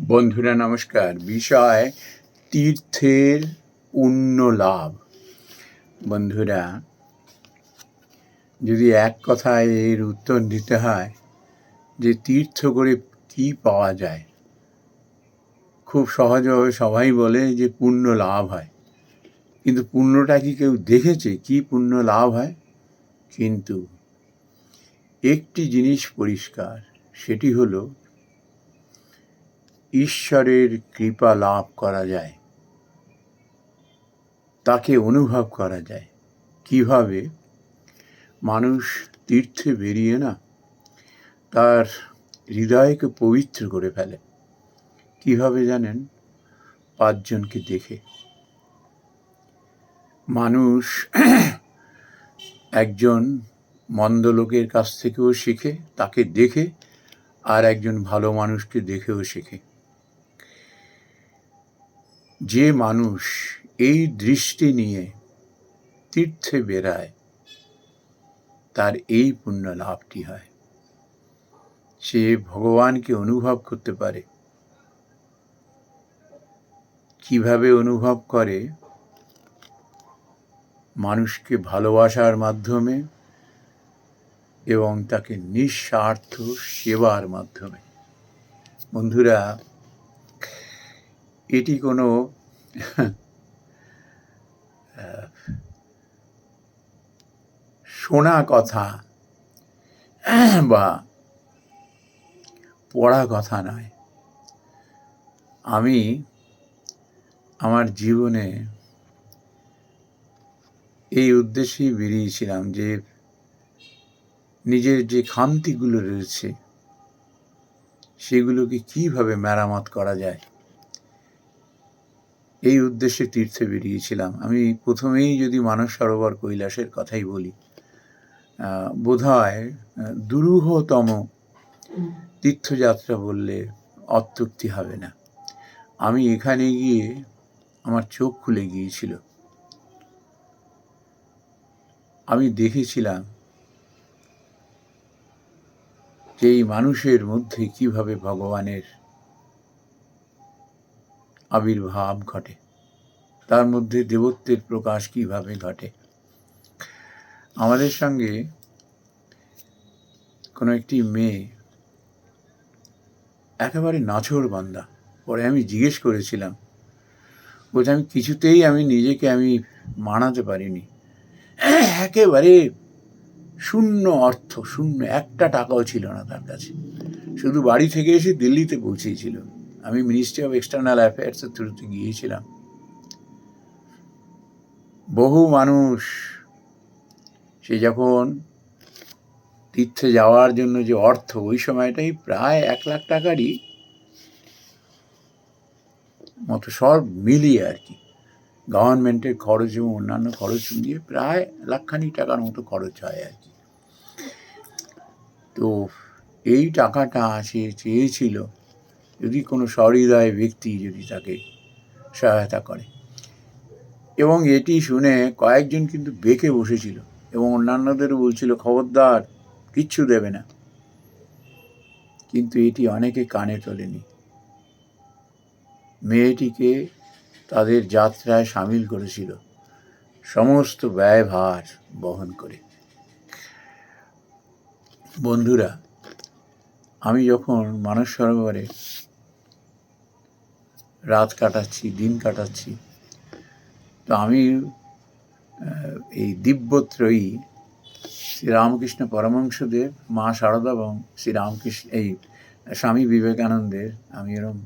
বন্ধুরা, নমস্কার। বিষয়, তীর্থের পুণ্য লাভ। বন্ধুরা, যদি এক কথায় এর উত্তর দিতে হয়, যে তীর্থ করে কি পাওয়া যায়? খুব সহজভাবে সবাই বলে যে পুণ্য লাভ হয়। কিন্তু পুণ্যটা কি কেউ দেখেছে? কি পুণ্য লাভ হয়? কিন্তু একটি জিনিস পরিষ্কার, সেটি হলো ঈশ্বরের কৃপা লাভ করা যায়। তাকে অনুভব করা যায়। কীভাবে? মানুষ তীর্থে বেরিয়ে না তার হৃদয়কে পবিত্র করে ফেলে। কীভাবে জানেন? পাঁচজনকে দেখে। মানুষ একজন মন্দ লোকের কাছ থেকেও শেখে, তাকে দেখে, আর একজন ভালো মানুষকে দেখেও শেখে। যে মানুষ এই দৃষ্টি নিয়ে তীর্থে বেড়ায়, তার এই পুণ্য লাভটি হয়। সে ভগবানকে অনুভব করতে পারে। কীভাবে অনুভব করে? মানুষকে ভালোবাসার মাধ্যমে এবং তাকে নিঃস্বার্থ সেবার মাধ্যমে। বন্ধুরা এটি কোনো শোনা কথা, বা পড়া কথা নয়। আমি আমার জীবনে এই উদ্দেশ্যেই বেরিয়েছিলাম যে নিজের যে খামতিগুলো রয়েছে, সেগুলোকে কীভাবে মেরামত করা যায় এই উদ্দেশ্যে তীর্থে বেরিয়েছিলাম। আমি প্রথমেই যদি মানস সরোবর কৈলাসের কথাই বলি বোধ হয় দুরূহতম তীর্থযাত্রা বললে অত্যুক্তি হবে না। আমি এখানে গিয়ে আমার চোখ খুলে গিয়েছিল। আমি দেখেছিলাম যে এই মানুষের মধ্যে কীভাবে ভগবানের আবির্ভাব ঘটে। তার মধ্যে দেবত্বের প্রকাশ কীভাবে ঘটে? আমাদের সঙ্গে কোনো একটি মেয়ে, একেবারে নাছর বান্দা। পরে আমি জিজ্ঞেস করেছিলাম, বলছে, আমি কিছুতেই আমি নিজেকে আমি মানাতে পারিনি। একেবারে শূন্য অর্থ, শূন্য, একটা টাকাও ছিল না তার কাছে। শুধু বাড়ি থেকে এসে দিল্লিতে পৌঁছেছিল। আমি মিনিস্ট্রি অফ এক্সটার্নাল অ্যাফেয়ার্সের থ্রুতে গিয়েছিলাম। বহু মানুষ সে যখন তীর্থে যাওয়ার জন্য যে অর্থ, ওই সময়টাই প্রায় এক লাখ টাকারই মতো সব মিলিয়ে আর কি, গভর্নমেন্টের খরচ এবং অন্যান্য খরচ মিলিয়ে প্রায় লাখখানি টাকার মতো খরচ হয় আর কি। তো এই টাকাটা সে চেয়েছিল যদি কোনো সহৃদয় ব্যক্তি যদি তাকে সহায়তা করে। এবং এটি শুনে কয়েকজন কিন্তু বেঁকে বসেছিল এবং অন্যান্যদেরও বলছিল, খবরদার, কিচ্ছু দেবে না। কিন্তু এটি অনেকে কানে তোলেনি। মেয়েটিকে তাদের যাত্রায় সামিল করেছিল। সমস্ত ব্যয়ভার বহন করে। বন্ধুরা, আমি যখন মানস সরোবরে রাত কাটাচ্ছি, দিন কাটাচ্ছি তো আমি এই দিব্যত্রয়ী শ্রীরামকৃষ্ণ পরমহংসদেব, মা শারদা এবং শ্রীরামকৃষ্ণ, এই স্বামী বিবেকানন্দের আমি এরকম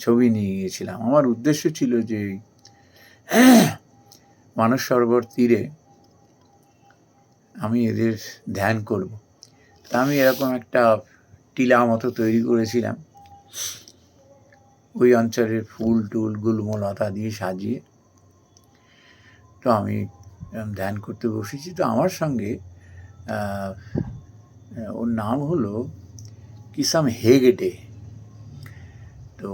ছবি নিয়ে গিয়েছিলাম। আমার উদ্দেশ্য ছিল যে, মানস সরোবর তীরে আমি এদের ধ্যান করব। তা আমি এরকম একটা টিলা মতো তৈরি করেছিলাম। ওই অঞ্চলের ফুল টুল গুল্ম লতা দিয়ে সাজিয়ে তো আমি ধ্যান করতে বসেছি। তো আমার সঙ্গে ওর নাম হলো কিসাম হেগেটে তো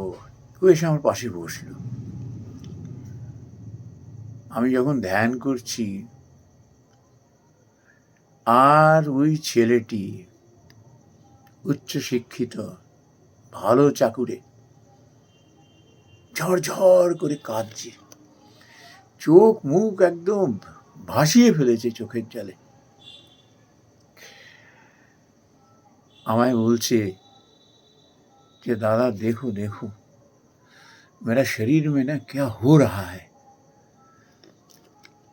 ও এসে আমার পাশে বসল। আমি যখন ধ্যান করছি, আর ওই ছেলেটি উচ্চ শিক্ষিত ভালো চাকুরে ঝরঝর করে কাঁদছে। চোখ মুখ একদম ভাসিয়ে ফেলেছে চোখের জলে আমায় বলছে कि दादा देखो देखो मेरा शरीर में ना क्या हो रहा है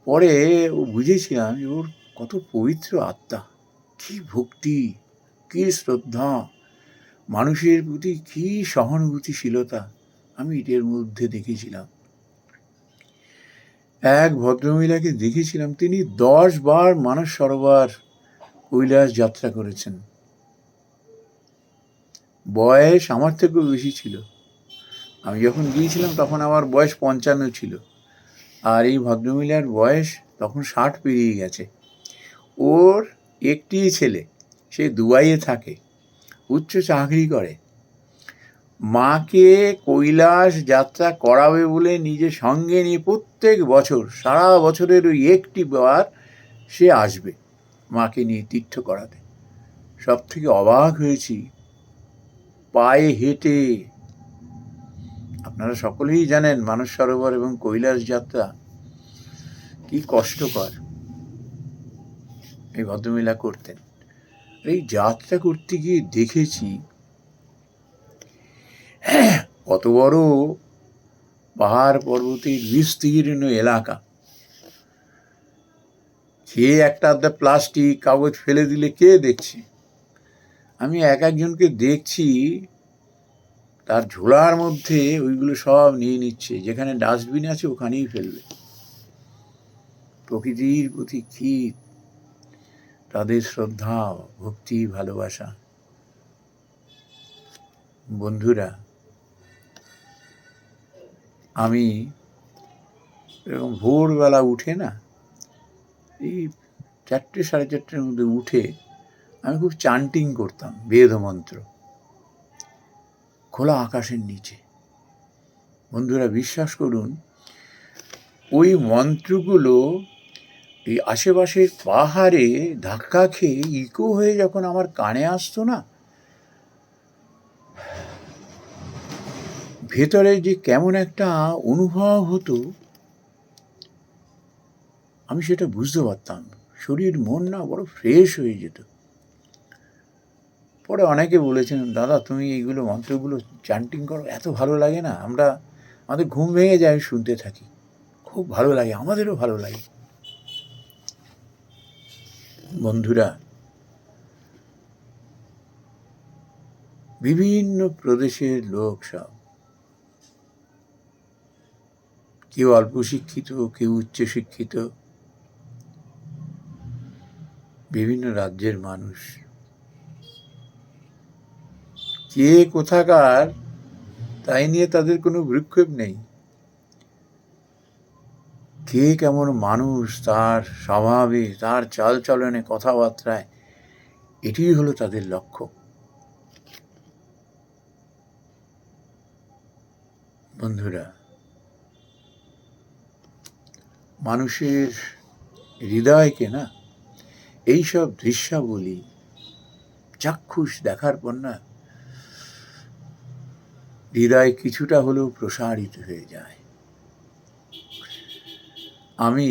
পরে ও বুঝেছিলাম যে ওর কত পবিত্র আত্মা কি ভক্তি কি শ্রদ্ধা মানুষের প্রতি কি সহানুভূতিশীলতা আমি এটার মধ্যে দেখেছিলাম এক ভদ্রমহিলাকে দেখেছিলাম, তিনি দশ বার মানস সরোবর কৈলাস যাত্রা করেছেন। বয়স আমার থেকেও বেশি ছিল। আমি যখন গিয়েছিলাম তখন আমার বয়স পঞ্চান্ন ছিল। আর এই ভদ্রমহিলার বয়স তখন ষাট পেরিয়ে গেছে। ওর একটি ছেলে, সে দুবাইয়ে থাকে, উচ্চ চাকরি করে। মাকে কৈলাস যাত্রা করাবে বলে নিজে সঙ্গে নিয়ে প্রত্যেক বছর, সারা বছরের ওই একটি বার সে আসবে মাকে নিয়ে তীর্থ করাতে। সব থেকে অবাক হয়েছি। পায়ে হেঁটে। আপনারা সকলেই জানেন মানস সরোবর এবং কৈলাস যাত্রা কি কষ্টকর। এই ভদ্রমহিলা করতেন। এই যাত্রা করতে গিয়ে দেখেছি কত বড় পাহাড় পর্বতের বিস্তীর্ণ এলাকা। খেয়ে একটা আধা প্লাস্টিক কাগজ ফেলে দিলে কে দেখছে? আমি এক একজনকে দেখছি, তার ঝোলার মধ্যে ওইগুলো সব নিয়ে নিচ্ছে, যেখানে ডাস্টবিন আছে ওখানেই ফেলবে। প্রকৃতির প্রতি কি তাদের শ্রদ্ধা, ভক্তি, ভালোবাসা। বন্ধুরা আমি এরকম ভোরবেলা উঠে না, এই চারটে, সাড়ে চারটের মধ্যে উঠে আমি খুব চান্টিং করতাম, বেদ মন্ত্র। খোলা আকাশের নিচে। বন্ধুরা, বিশ্বাস করুন, ওই মন্ত্রগুলো এই আশেপাশের পাহাড়ে ধাক্কা খেয়ে ইকো হয়ে যখন আমার কানে আসতো না ভেতরে যে কেমন একটা অনুভব হতো, আমি সেটা বুঝতে পারতাম। শরীর, মন না, বড় ফ্রেশ হয়ে যেত। পরে অনেকে বলেছেন, দাদা, তুমি এইগুলো মন্ত্রগুলো চান্টিং করো, এত ভালো লাগে না। আমরা, আমাদের ঘুম ভেঙে যায় শুনতে থাকি। খুব ভালো লাগে, আমাদেরও ভালো লাগে। বন্ধুরা, বিভিন্ন প্রদেশের লোক সব কেউ অল্প শিক্ষিত কেউ উচ্চ শিক্ষিত বিভিন্ন রাজ্যের মানুষ। কে কোথাকার, তাই নিয়ে তাদের কোনো ভ্রুক্ষেপ নেই। কে কেমন মানুষ, তার স্বভাবে, তার চালচলনে কথাবার্তায় এটি হলো তাদের লক্ষ্য। বন্ধুরা মানুষের হৃদয়কে না, এইসব দৃশ্যাবলী, চাক্ষুষ দেখার পর না, হৃদয় কিছুটা হলেও প্রসারিত হয়ে যায়। আমি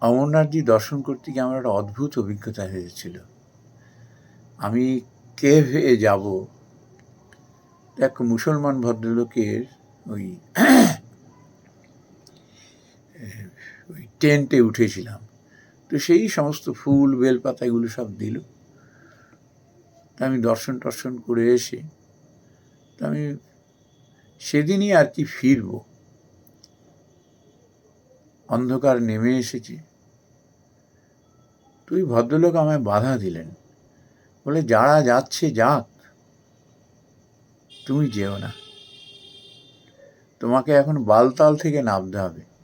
অমরনাথজি দর্শন করতে গিয়ে আমার একটা অদ্ভুত অভিজ্ঞতা হয়েছিল। আমি কেভে যাব। এক মুসলমান ভদ্রলোকের ওই ওই টেন্টে উঠেছিলাম। তো সেই সমস্ত ফুল, বেলপাতা এগুলো সব দিল। তা আমি দর্শন টর্শন করে এসে, তা আমি সেদিনই আর কি ফিরব। অন্ধকার নেমে এসেছে। তুই ভদ্রলোক আমায় বাধা দিলেন। বলে, যারা যাচ্ছে, যাক। তুমি যেও না। তোমাকে এখন বালতাল থেকে নামতে হবে।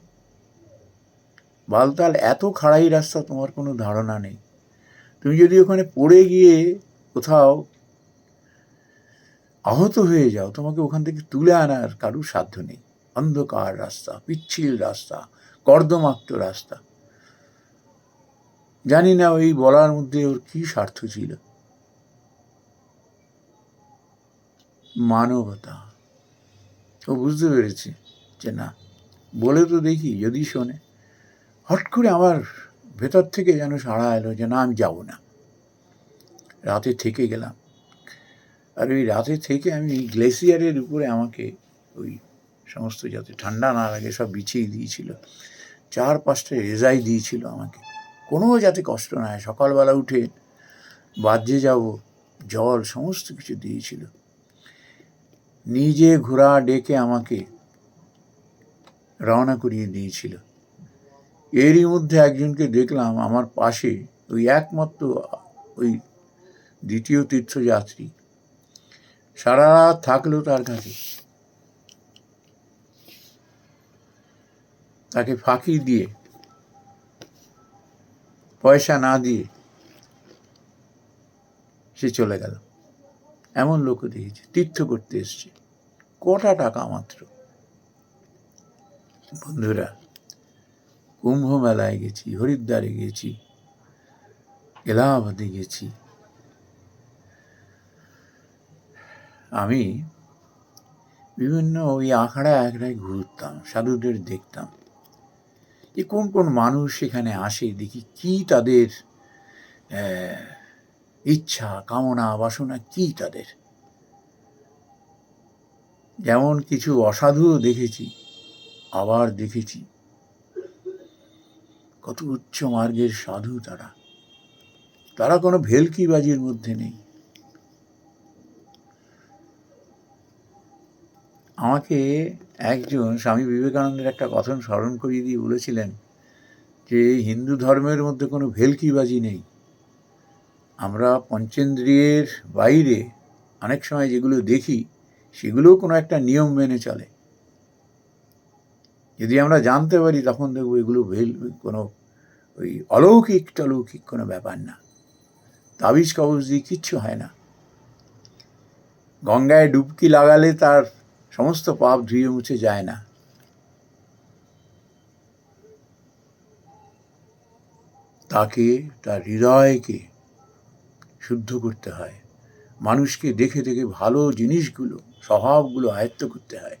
বালতাল, এত খাড়াই রাস্তা, তোমার কোনো ধারণা নেই। তুমি যদি ওখানে পড়ে গিয়ে কোথাও আহত হয়ে যাও, তোমাকে ওখান থেকে তুলে আনার কারুর সাধ্য নেই। অন্ধকার রাস্তা, পিচ্ছিল রাস্তা, কর্দমাক্ত রাস্তা। জানি না ওই বলার মধ্যে ওর কি স্বার্থ ছিল। মানবতা। ও বুঝতে পেরেছে যে না, বলে তো দেখি, যদি শোনে। হট করে আমার ভেতর থেকে যেন সাড়া এলো যে না, আমি যাব না। রাতে থেকে গেলাম। আর ওই রাতে থেকে আমি গ্লেসিয়ারের উপরে আমাকে ওই সমস্ত যাতে ঠান্ডা না লাগে সব বিছিয়ে দিয়েছিল। চার পাঁচটা রেজাই দিয়েছিল আমাকে। কোনো যাতে কষ্ট না হয়। সকালবেলা উঠে বাজ্যে যাব, জল সমস্ত কিছু দিয়েছিল। নিজে ঘোড়া ডেকে আমাকে রওনা করিয়ে দিয়েছিল। এরই মধ্যে একজনকে দেখলাম আমার পাশে, ওই একমাত্র ওই দ্বিতীয় তীর্থযাত্রী। সারা রাত থাকল তার কাছে। তাকে ফাঁকি দিয়ে, পয়সা না দিয়ে সে চলে গেল। এমন লোকও দেখেছি, তীর্থ করতে এসছে। কটা টাকা মাত্র? বন্ধুরা কুম্ভ মেলায় গেছি, হরিদ্বারে গেছি, এলাহাবাদে গেছি। আমি বিভিন্ন ওই আখড়া আখড়ায় ঘুরতাম, সাধুদের দেখতাম। যে কোন কোন মানুষ সেখানে আসে, দেখি কি তাদের ইচ্ছা, কামনা, বাসনা কি তাদের। যেমন কিছু অসাধুও দেখেছি, আবার দেখেছি। কত উচ্চ মার্গের সাধু তারা। তারা কোনো ভেলকিবাজির মধ্যে নেই। আমাকে একজন স্বামী বিবেকানন্দের একটা কথন স্মরণ করিয়ে দিয়ে বলেছিলেন যে, হিন্দু ধর্মের মধ্যে কোনো ভেলকিবাজি নেই। আমরা পঞ্চেন্দ্রিয়ের বাইরে অনেক সময় যেগুলো দেখি, সেগুলোও কোনো একটা নিয়ম মেনে চলে। যদি আমরা জানতে পারি, তখন দেখব এগুলো ভেল, কোনো ওই অলৌকিক টলৌকিক কোনো ব্যাপার না। তাবিজ কবজ দিয়ে কিচ্ছু হয় না। গঙ্গায় ডুবকি লাগালে তার সমস্ত পাপ ধুয়ে মুছে যায় না। তাকে, তার হৃদয়কে শুদ্ধ করতে হয়। মানুষকে দেখে দেখে ভালো জিনিসগুলো, স্বভাবগুলো আয়ত্ত করতে হয়।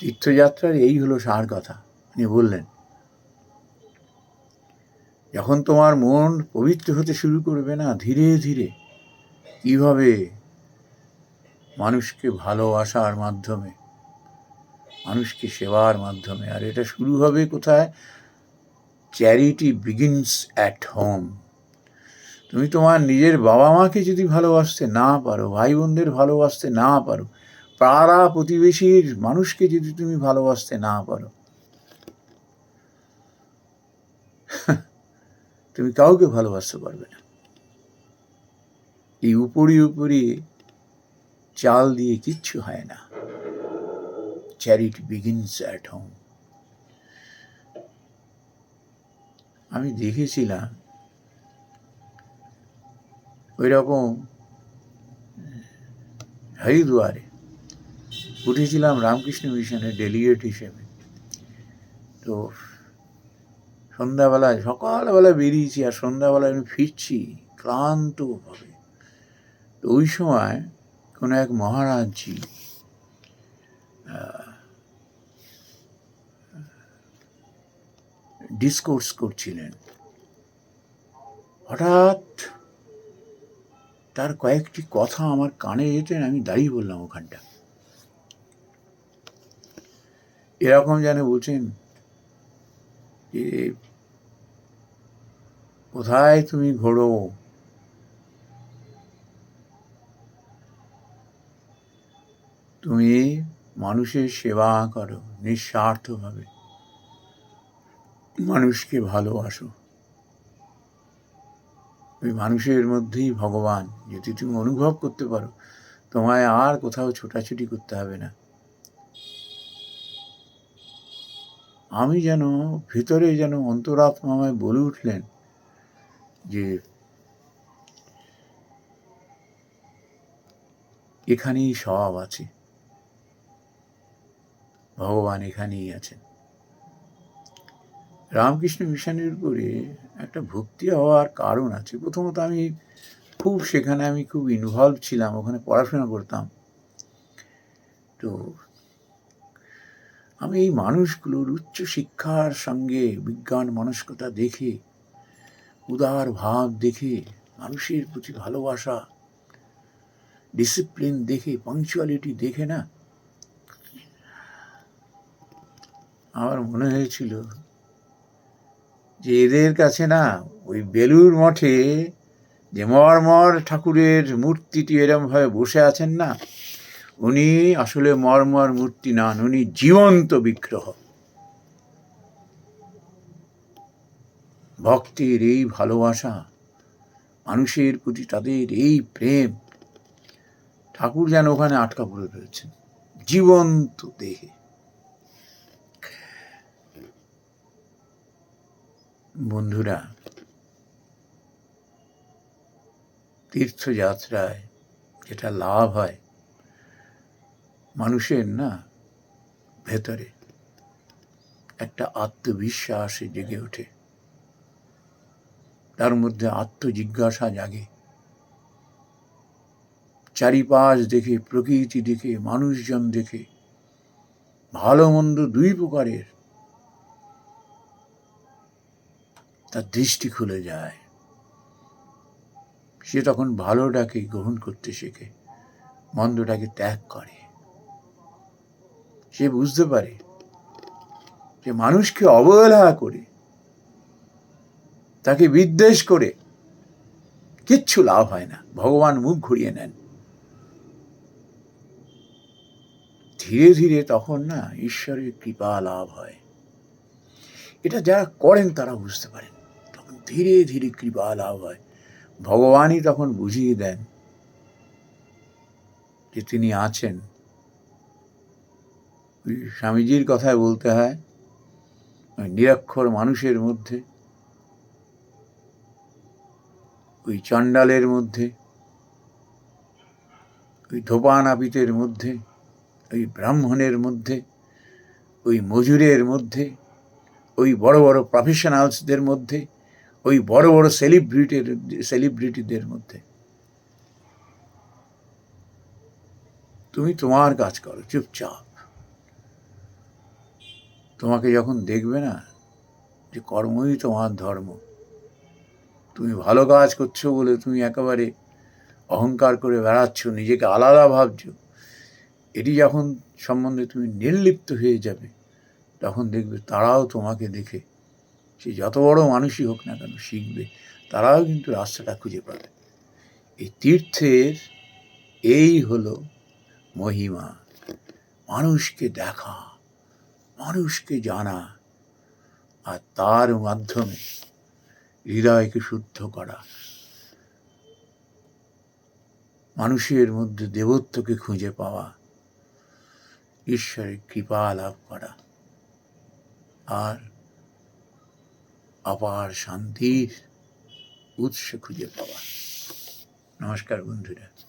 তীর্থযাত্রার এই হলো সার কথা। উনি বললেন, যখন তোমার মন পবিত্র হতে শুরু করবে না, ধীরে ধীরে কীভাবে মানুষকে ভালোবাসার মাধ্যমে, মানুষকে সেবার মাধ্যমে, আর এটা শুরু হবে কোথায়? চ্যারিটি বিগিনস অ্যাট হোম তুমি তোমার নিজের বাবা মাকে যদি ভালোবাসতে না পারো ভাই বোনদের ভালোবাসতে না পারো পাড়া প্রতিবেশীর মানুষকে যদি তুমি ভালোবাসতে না পারো। তুমি কাউকে ভালোবাসতে পারবে না। এই উপরি উপরি চাল দিয়ে কিচ্ছু হয় না। চ্যারিটি বিগিনস অ্যাট হোম আমি দেখেছিলাম ওই রকম হরিদ্বারে উঠেছিলাম রামকৃষ্ণ মিশনের ডেলিগেট হিসেবে। তো সন্ধ্যাবেলায় সকালবেলা বেরিয়েছি আর সন্ধ্যাবেলায় আমি ফিরছি ক্লান্তভাবে তো ওই সময় কোনো এক মহারাজজি ডিসকোর্স করছিলেন। হঠাৎ তার কয়েকটি কথা আমার কানে যেতেন আমি দাঁড়িয়ে বললাম ওখানটা। এরকম যেন বলছেন যে, কোথায় তুমি ঘোরো? তুমি মানুষের সেবা করো, নিঃস্বার্থভাবে। মানুষকে ভালোবাসো। ওই মানুষের মধ্যেই ভগবান। যদি তুমি অনুভব করতে পারো, তোমায় আর কোথাও ছোটাছুটি করতে হবে না। আমি যেন ভিতরে যেন অন্তরাত্মা আমায় বলে উঠলেন যে, এখানেই সব আছে। ভগবান এখানেই আছেন। রামকৃষ্ণ মিশনের উপরে একটা ভক্তি হওয়ার কারণ আছে। প্রথমত আমি খুব সেখানে আমি খুব ইনভলভ ছিলাম, ওখানে পড়াশোনা করতাম। তো আমি এই মানুষগুলোর উচ্চ শিক্ষার সঙ্গে বিজ্ঞান মানসিকতা দেখে, উদার ভাব দেখে, মানুষের প্রতি ভালোবাসা ডিসিপ্লিন দেখে পাংচুয়ালিটি দেখে না? আমার মনে হয়েছিল যে এদের কাছে না, ওই বেলুর মঠে যে মরমর ঠাকুরের মূর্তিটি এরমভাবে বসে আছেন না উনি আসলে মরমর মূর্তি নান, উনি জীবন্ত বিগ্রহ। ভক্তের এই ভালোবাসা, মানুষের প্রতি তাদের এই প্রেম, ঠাকুর যেন ওখানে আটকা পড়ে রয়েছেন, জীবন্ত দেহে। বন্ধুরা, তীর্থযাত্রায় যেটা লাভ হয় মানুষের না ভেতরে একটা আত্মবিশ্বাসে জেগে ওঠে। তার মধ্যে আত্মজিজ্ঞাসা জাগে। চারিপাশ দেখে, প্রকৃতি দেখে, মানুষজন দেখে, ভালো মন্দ দুই প্রকারের তার দৃষ্টি খুলে যায়। সে তখন ভালোটাকে গ্রহণ করতে শেখে, মন্দটাকে ত্যাগ করে। সে বুঝতে পারে যে মানুষকে অবহেলা করে, তাকে বিদ্বেষ করে কিচ্ছু লাভ হয় না। ভগবান মুখ ঘুরিয়ে নেন। ধীরে ধীরে তখন না ঈশ্বরের কৃপা লাভ হয়। এটা যারা করেন তারা বুঝতে পারেন। তখন ধীরে ধীরে কৃপা লাভ হয়। ভগবানই তখন বুঝিয়ে দেন যে তিনি আছেন। স্বামীজির কথায় বলতে হয় নিরক্ষর মানুষের মধ্যে, ওই চণ্ডালের মধ্যে, ওই ধোপা নাপিতের মধ্যে, ওই ব্রাহ্মণের মধ্যে, ওই মজুরের মধ্যে, ওই বড় বড় প্রফেশনালসদের মধ্যে, ওই বড় বড় সেলিব্রিটির সেলিব্রিটিদের মধ্যে। তুমি তোমার কাজ করো, চুপচাপ। তোমাকে যখন দেখবে না যে কর্মই তোমার ধর্ম। তুমি ভালো কাজ করছ বলে তুমি একেবারে অহংকার করে বেড়াচ্ছ, নিজেকে আলাদা ভাবছ, এটি যখন সম্বন্ধে তুমি নির্লিপ্ত হয়ে যাবে, তখন দেখবে তারাও তোমাকে দেখে সে যত বড় মানুষই হোক না কেন শিখবে, তারাও কিন্তু রাস্তাটা খুঁজে পাবে। এই তীর্থের এই হলো মহিমা, মানুষকে দেখা। মানুষকে জানা আর তার মাধ্যমে হৃদয়কে শুদ্ধ করা। মানুষের মধ্যে দেবত্বকে খুঁজে পাওয়া, ঈশ্বরের কৃপা লাভ করা আর অপার শান্তির উৎস খুঁজে পাওয়া। নমস্কার বন্ধুরা।